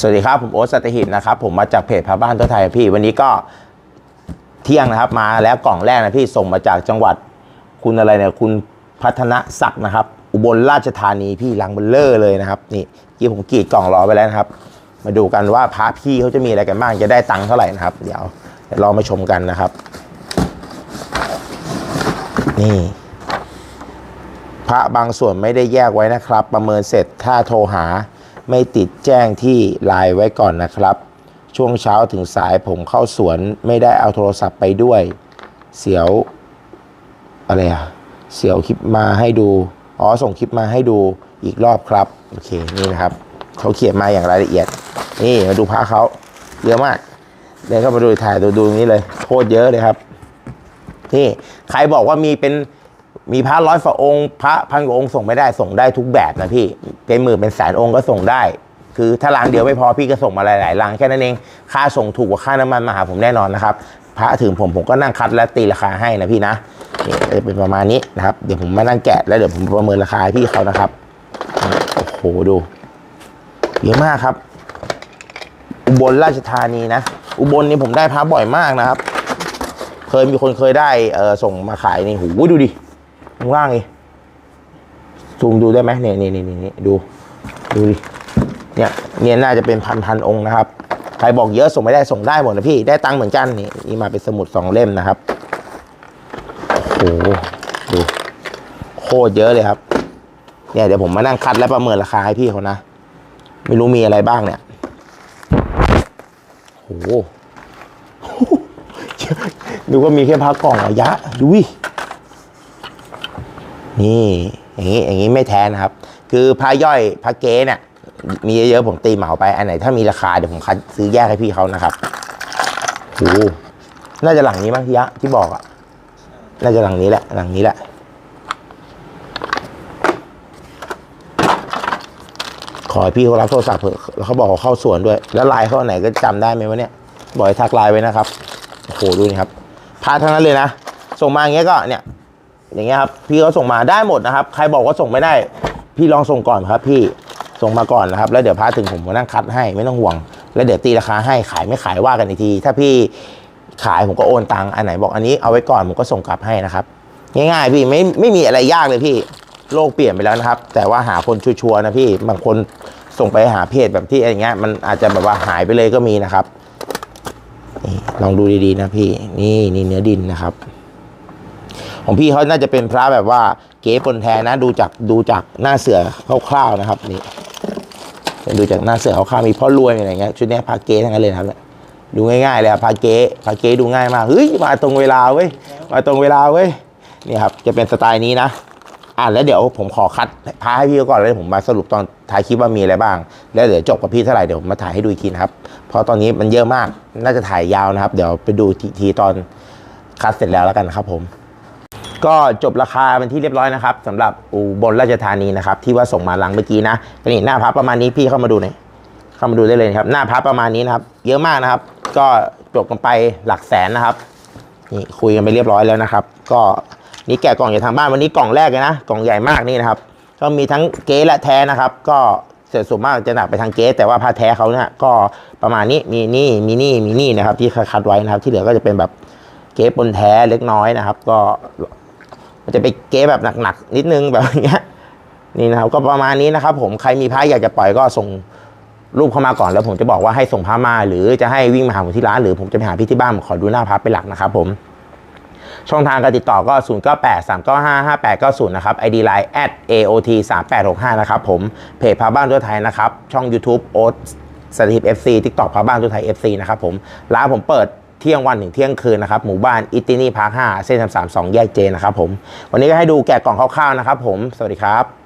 สวัสดีครับ ผมโอ๊ตสัตหิบนะครับผมมาจากเพจพาบ้านตัวไทยพี่วันนี้ก็เที่ยงนะครับมาแล้วกล่องแรกนะพี่ส่งมาจากจังหวัดคุณอะไรเนี่ยคุณพัฒนศักดิ์นะครับ อุบลราชธานีพี่ลังเบลเลอร์เลยนะครับ นี่กี่ผมกรีดกล่องรอไปแล้วนะครับ มาดูกันว่าพระพี่เขาจะมีอะไรกันบ้างจะได้ตังค์เท่าไหร่นะครับ เดี๋ยวเรอมาชมกันนะครับ นี่พระบางส่วนไม่ได้แยกไว้นะครับ ประเมินเสร็จถ้าโทรหา ไม่ติดแจ้งที่ไลน์ไว้ก่อนนะครับ ช่วงเช้าถึงสายผมเข้าสวนไม่ได้เอาโทรศัพท์ไปด้วย เสียวอะไรอะเสียวคลิปมาให้ดู อ๋อ ส่งคลิปมาให้ดูอีกรอบครับ โอเค นี่นะครับ เขาเขียนมาอย่างรายละเอียด นี่มาดูพระเขาเยอะมากเดินเข้ามาดูถ่ายดูดูนี้เลย โคตรเยอะเลยครับ นี่ ใครบอกว่ามีเป็น มีพระร้อยฝ่าองค์ พระพันกว่าองค์ส่งไม่ได้ส่งได้ทุกแบบนะพี่เป็นหมื่นเป็นแสนองค์ก็ส่งได้ คือถ้าลังเดียวไม่พอพี่ก็ส่งมาหลายๆลังแค่นั้นเองค่าส่งถูกกว่าค่าน้ำมันมาหาผมแน่นอนนะครับพระถึงผมผมก็นั่งคัดและตีราคาให้นะพี่นะนี่จะเป็นประมาณนี้นะครับเดี๋ยวผมมานั่งแกะแล้วเดี๋ยวผมประเมินราคาพี่เขานะครับโอ้โหดูเยอะมากครับ อุบลราชธานีนะอุบลนี่ผมได้พระบ่อยมากนะครับ เคยมีคนเคยได้เออส่งมาขายนี่หูดูดิ ข้างล่างนี่ซูมดูได้ไหมเนี่ยนี่นี่นี่ดู ดูดิเนี่ยเนี่ยน่าจะเป็นพันพันองค์นะครับใครบอกเยอะส่งไม่ได้ส่งได้หมดนะพี่ได้ตังค์เหมือนกันนี่นี่มาเป็นสมุดสองเล่มนะครับโอ้โหดูโคตรเยอะเลยครับเนี่ยเดี๋ยวผมมานั่งคัดและประเมินราคาให้พี่เขานะไม่รู้มีอะไรบ้างเนี่ยโอ้โหดูว่ามีแค่พักกล่องระยะดูวิ นี่อย่างนี้อย่างนี้ไม่แท้นะครับ คือพาย่อยพาเกเนี่ยมีเยอะๆผมตีเหมาไปอันไหนถ้ามีราคาเดี๋ยวผมคัดซื้อแยกให้พี่เขานะครับโอ้โหน่าจะหลังนี้มั้งพี่ยะที่บอกอะน่าจะหลังนี้แหละหลังนี้แหละขอให้พี่เขารับโทรศัพท์เถอะแล้วเขาบอกเขาเข้าสวนด้วย แล้วไลน์เขาไหนก็จำได้ไหมวะเนี่ยบอกให้ทักไลน์ไว้นะครับโอ้โหดูนี่ครับพาทั้งนั้นเลยนะส่งมาอย่างเงี้ยก็เนี่ย อย่างเงี้ยครับพี่เขาส่งมาได้หมดนะครับ ใครบอกว่าส่งไม่ได้ พี่ลองส่งก่อนครับ พี่ส่งมาก่อนนะครับ แล้วเดี๋ยวพาถึงผมมานั่งคัดให้ไม่ต้องห่วง แล้วเดี๋ยวตีราคาให้ขายไม่ขายว่ากันอีกที ถ้าพี่ขายผมก็โอนตังค์อันไหนบอกอันนี้เอาไว้ก่อนผมก็ส่งกลับให้นะครับ ง่ายๆ พี่ไม่ไม่มีอะไรยากเลยพี่โลกเปลี่ยนไปแล้วนะครับ แต่ว่าหาคนชัวร์ๆนะพี่บางคนส่งไปหาเพจแบบที่อะไรเงี้ยมันอาจจะแบบว่าหายไปเลยก็มีนะครับนี่ลองดูดีๆนะพี่นี่นี่เนื้อดินนะครับ ของพี่เขาน่าจะเป็นพระแบบว่าเก๋ปนแทนนะดูจากดูจากหน้าเสือคร่าวๆนะครับนี่ดูจากหน้าเสือคร่าวๆมีพ่อรวยอะไรเงี้ยชุดนี้พระเก๋ทั้งนั้นเลยครับเนี่ยดูง่ายๆเลยอะพระเก๋พระเก๋ดูง่ายมากเฮ้ยมาตรงเวลาเว้ยมาตรงเวลาเว้ยนี่ครับจะเป็นสไตล์นี้นะอะแล้วเดี๋ยวผมขอคัดพาให้พี่ก่อนแล้วเดี๋ยผมมาสรุปตอนท้ายคลิปว่ามีอะไรบ้าง แล้วเดี๋ยวจบกับพี่เท่าไหร่เดี๋ยวผมมาถ่ายให้ดูอีกทีนะครับ เพราะตอนนี้มันเยอะมากน่าจะถ่ายยาวนะครับ เดี๋ยวไปดูทีทตอนคัดเสร็จแล้วแล้วกันครับผม ก็จบราคาเป็นที่เรียบร้อยนะครับสำหรับอุบลราชธานีนะครับ ที่ว่าส่งมาหลังเมื่อกี้นะก็นี่หน้าพับประมาณนี้พี่เข้ามาดูหน่อยเข้ามาดูได้เลยนะครับ หน้าพับประมาณนี้นะครับ เยอะมากนะครับ ก็จบกันไปหลักแสนนะครับนี่คุยกันไปเรียบร้อยแล้วนะครับ ก็นี่แกะกล่องจาทางบ้านวันนี้กล่องแรกเลยนะกล่องใหญ่มากนี่นะครับ ก็มีทั้งเก๊และแท้นะครับ ก็เสร็จส่วนมากจะหนักไปทางเก๊แต่ว่าผ้าแท้เขาเนี่ยก็ประมาณนี้มีนี่มีนี่มีนี่นะครับ ที่คัดไว้นะครับ ที่เหลือก็จะเป็นแบบเก๊ปนแท้เล็กน้อยนะครับ ก็ จะไปเก๊แบบหนักๆนิดนึงแบบอย่างเงี้ยนี่นะครับก็ประมาณนี้นะครับ ผมใครมีผ้าอยากจะปล่อยก็ส่งรูปเข้ามาก่อนแล้วผมจะบอกว่าให้ส่งผ้ามา หรือจะให้วิ่งมาหาผมที่ร้านหรือผมจะไปหาพี่ที่บ้านขอดูหน้าพับเป็นหลักนะครับ ผม ช่องทางการติดต่อก็ 0 9 8 3 9 5 5 8 9 0 นะครับ ID Line at aot 3 8 6 5นะครับผมเพจพาบ้านทั่วไทยนะครับ ช่อง YouTube โอ๊ตสถิต FC TikTok พาบ้านทั่วไทย FC นะครับผมร้านผมเปิด เที่ยงวันถึงเที่ยงคืนนะครับ หมู่บ้านอิตินี่พาร์ค5เส้น32แยกเจนะครับผม วันนี้ก็ให้ดูแกะกล่องคร่าวๆนะครับผม สวัสดีครับ